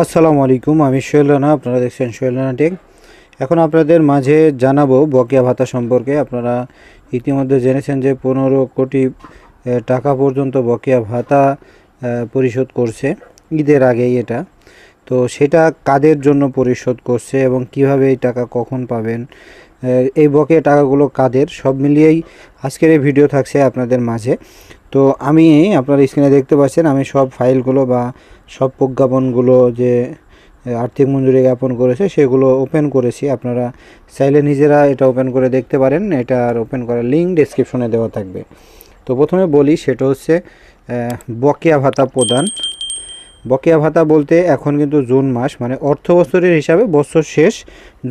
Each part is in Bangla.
আসসালামু আলাইকুম, আমি সোহেল রানা, আপনারা দেখছেন সোহেল রানা টেক। এখন আপনাদের মাঝে জানাব বকেয়া ভাতা সম্পর্কে। আপনারা ইতিমধ্যে জেনেছেন যে পনেরো কোটি টাকা পর্যন্ত বকেয়া ভাতা পরিশোধ করছে। ঈদের আগেই এটা। তো সেটা কাদের জন্য পরিশোধ করছে এবং কীভাবে এই টাকা কখন পাবেন? এই বকেয়া টাকাগুলো কাদের? সব মিলিয়েই আজকের এই ভিডিও থাকছে আপনাদের মাঝে। তো আমি আপনার স্ক্রিনে দেখতে পাচ্ছেন, আমি সব ফাইলগুলো বা সব প্রজ্ঞাপনগুলো যে আর্থিক মঞ্জুরি জ্ঞাপন করেছে, সেগুলো ওপেন করেছি। আপনারা চাইলে নিজেরা এটা ওপেন করে দেখতে পারেন। এটার ওপেন করার লিঙ্ক ডেসক্রিপশনে দেওয়া থাকবে। তো প্রথমে বলি, সেটা হচ্ছে বকেয়া ভাতা প্রদান। বকেয়া ভাতা বলতে এখন কিন্তু জুন মাস মানে অর্থ বছরের হিসাবে বছর শেষ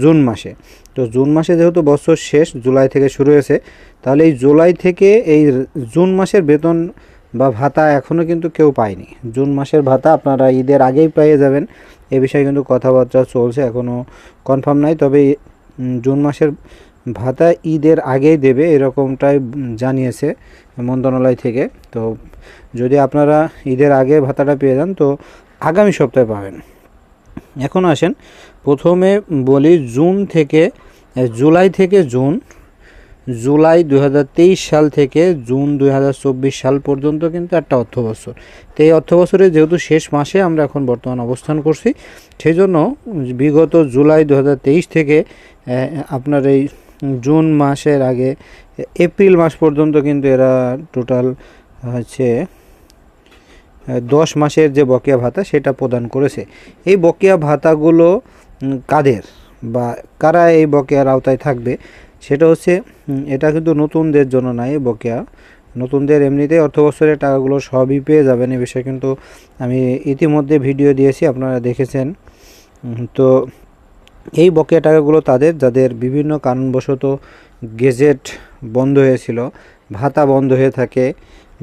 জুন মাসে। তো জুন মাসে যেহেতু বছর শেষ, জুলাই থেকে শুরু হয়েছে, তাহলে এই জুলাই থেকে এই জুন মাসের বেতন বা ভাতা এখনও কিন্তু কেউ পায়নি। জুন মাসের ভাতা আপনারা ঈদের আগেই পেয়ে যাবেন। এ বিষয়ে কিন্তু কথাবার্তা চলছে এখনও কনফার্ম নাই। তবে জুন মাসের ভাতা ঈদের আগেই দেবে এরকমটাই জানিয়েছে মন্ত্রণালয় থেকে। তো যদি আপনারা ঈদের আগে ভাতাটা পেয়ে যান, তো আগামী সপ্তাহে পাবেন। এখন আসেন, প্রথমে বলি জুন থেকে জুলাই থেকে জুন, জুলাই দু হাজার তেইশ সাল থেকে জুন দু হাজার চব্বিশ সাল পর্যন্ত কিন্তু একটা অর্থ বছর। তো এই অর্থ বছরের যেহেতু শেষ মাসে আমরা এখন বর্তমান অবস্থান করছি, সেই জন্য বিগত জুলাই দু হাজার তেইশ থেকে আপনার এই জুন মাসের আগে, এপ্রিল মাস পর্যন্ত কিন্তু এরা টোটাল হচ্ছে দশ মাসের যে বকেয়া ভাতা সেটা প্রদান করেছে। এই বকেয়া ভাতাগুলো কাদের বা কারা এই বকেয়ার আওতায় থাকবে সেটা হচ্ছে এটা কিন্তু নতুনদের জন্য নাই বকেয়া। নতুনদের এমনিতেই অর্থ বছরের টাকাগুলো সবই পেয়ে যাবেন এ বিষয়ে কিন্তু আমি ইতিমধ্যে ভিডিও দিয়েছি, আপনারা দেখেছেন। তো এই বকেয়া টাকাগুলো তাদের যাদের বিভিন্ন কারণবশত গেজেট বন্ধ হয়েছিল ভাতা বন্ধ হয়ে থাকে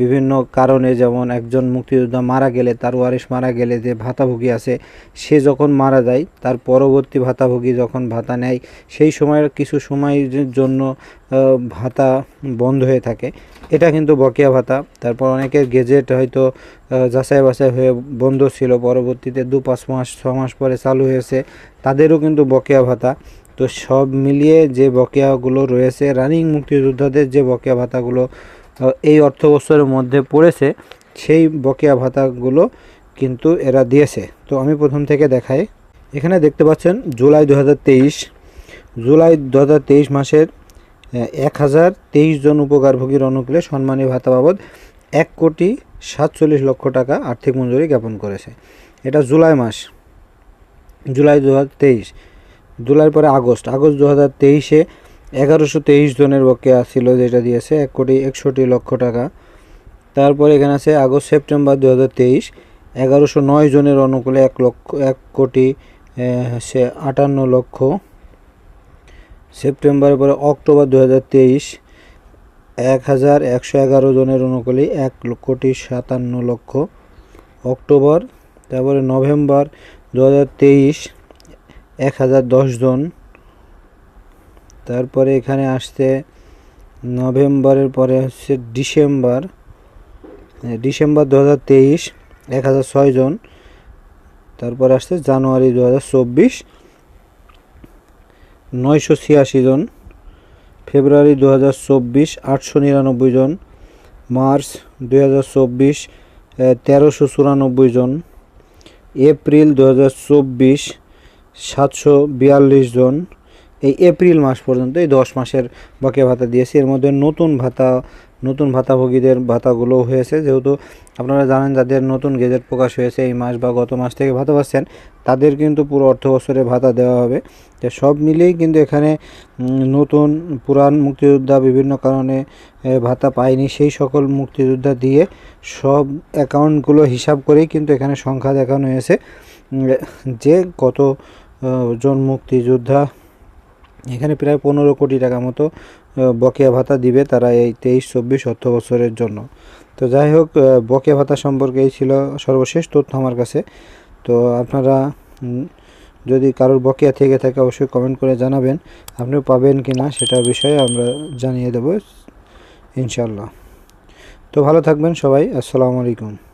বিভিন্ন কারণে যেমন একজন মুক্তিযোদ্ধা মারা গেলে, তার ওয়ারিশ মারা গেলে যে ভাতাভোগী আছে, সে যখন মারা যায়, তার পরবর্তী ভাতাভোগী যখন ভাতা নেয়, সেই সময়ের কিছু সময়ের জন্য ভাতা বন্ধ হয়ে থাকে। এটা কিন্তু বকেয়া ভাতা। তারপর অনেকের গেজেট হয়তো যাচাই বাছাই হয়ে বন্ধ ছিল। পরবর্তীতে দু পাঁচ মাস, ছ মাস পরে চালু হয়েছে। তাদেরও কিন্তু বকেয়া ভাতা। তো সব মিলিয়ে যে বকেয়াগুলো রয়েছে, রানিং মুক্তিযোদ্ধাদের যে বকেয়া ভাতাগুলো এই অর্থ বছরের মধ্যে পড়েছে, সেই বকেয়া ভাতাগুলো কিন্তু এরা দিয়েছে। তো আমি প্রথম থেকে দেখাই। এখানে দেখতে পাচ্ছেন, জুলাই দু হাজার তেইশ, জুলাই দু হাজার তেইশ মাসের এক হাজার তেইশ জন উপকারভোগীর অনুকূলে সম্মানী ভাতা বাবদ এক কোটি সাতচল্লিশ লক্ষ টাকা আর্থিক মঞ্জুরি জ্ঞাপন করেছে। এটা জুলাই মাস, জুলাই দু হাজার তেইশ। জুলাইয়ের পরে আগস্ট আগস্ট দু হাজার তেইশে এগারোশো তেইশ জনের বকেয়া ছিল যেটা দিয়েছে এক কোটি একষট্টি লক্ষ টাকা। তারপরে এখানে আছে আগস্ট, সেপ্টেম্বর দু হাজার তেইশ, এগারোশো নয় জনের অনুকূলে এক লক্ষ, এক কোটি সে আটান্ন লক্ষ। সেপ্টেম্বরের পরে অক্টোবর দু হাজার তেইশ, এক হাজার একশো এগারো জনের অনুকূলে এক কোটি সাতান্ন লক্ষ। অক্টোবর, তারপরে নভেম্বর দু হাজার তেইশ, এক হাজার দশ জন। তারপরে এখানে আসতে নভেম্বরের পরে হচ্ছে ডিসেম্বর। ডিসেম্বর দু হাজার তেইশ, এক হাজার ছয় জন। তারপর আসছে জানুয়ারি দু হাজার চব্বিশ, নয়শো ছিয়াশি জন। ফেব্রুয়ারি দু হাজার চব্বিশ, আটশো নিরানব্বই জন। মার্চ দুই হাজার চব্বিশ তেরোশো চুরানব্বই জন। এপ্রিল দু হাজার চব্বিশ, সাতশো বিয়াল্লিশ জন। এই এপ্রিল মাস পর্যন্ত, এই দশ মাসের বকেয়া ভাতা দিয়েছি। এর মধ্যে নতুন ভাতা, নতুন ভাতাভোগীদের ভাতাগুলো হয়েছে। যেহেতু আপনারা জানেন, যাদের নতুন গেজেট প্রকাশ হয়েছে এই মাস বা গত মাস থেকে ভাতা পাচ্ছেন, তাদের কিন্তু পুরো অর্থ বছরে ভাতা দেওয়া হবে। তো সব মিলিয়েই কিন্তু এখানে নতুন পুরান মুক্তিযোদ্ধা বিভিন্ন কারণে ভাতা পায়নি। সেই সকল মুক্তিযোদ্ধা দিয়ে সব অ্যাকাউন্টগুলো হিসাব করেই কিন্তু এখানে সংখ্যা দেখানো হয়েছে। যে কত জন মুক্তিযোদ্ধা এখানে প্রায় পনেরো কোটি টাকা মতো বকেয়া ভাতা দিবে তারা এই তেইশ, চব্বিশ অর্থ বছরের জন্য। তো যাই হোক বকেয়া ভাতা সম্পর্কে এই ছিল সর্বশেষ তথ্য আমার কাছে। তো আপনারা যদি কারোর বকেয়া থেকে থাকে অবশ্যই কমেন্ট করে জানাবেন আপনি পাবেন কি না সেটা বিষয়ে আমরা জানিয়ে দেব ইনশাল্লাহ তো ভালো থাকবেন সবাই, আসসালামু আলাইকুম।